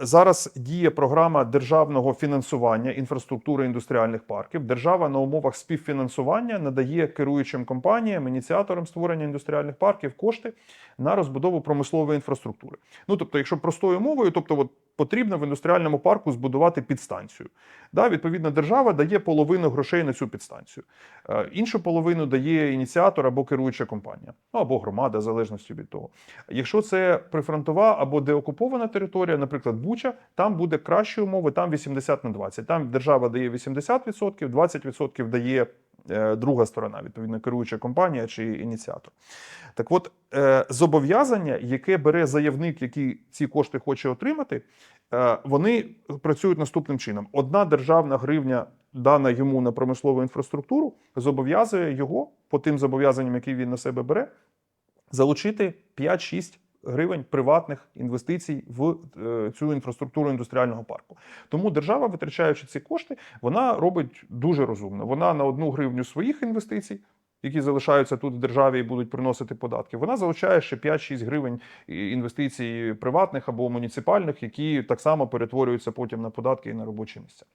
Зараз діє програма державного фінансування інфраструктури індустріальних парків. Держава на умовах співфінансування надає керуючим компаніям, ініціаторам створення індустріальних парків кошти на розбудову промислової інфраструктури. Ну тобто, якщо простою мовою, тобто от, потрібно в індустріальному парку збудувати підстанцію. Да, відповідно, держава дає половину грошей на цю підстанцію. Е, Іншу половину дає ініціатор або керуюча компанія, ну або громада, в залежності від того. Якщо це прифронтова або деокупована територія, наприклад, Буча, там буде кращі умови, там 80 на 20. Там держава дає 80%, 20% дає друга сторона, відповідно, керуюча компанія чи ініціатор. Так от, е, зобов'язання, яке бере заявник, який ці кошти хоче отримати, е, вони працюють наступним чином: одна державна гривня, дана йому на промислову інфраструктуру, зобов'язує його по тим зобов'язанням, які він на себе бере, залучити 5-6 гривень приватних інвестицій в е, цю інфраструктуру індустріального парку. Тому держава, витрачаючи ці кошти, вона робить дуже розумно. Вона на одну гривню своїх інвестицій. Які залишаються тут в державі і будуть приносити податки, вона залучає ще 5-6 гривень інвестицій приватних або муніципальних, які так само перетворюються потім на податки і на робочі місця.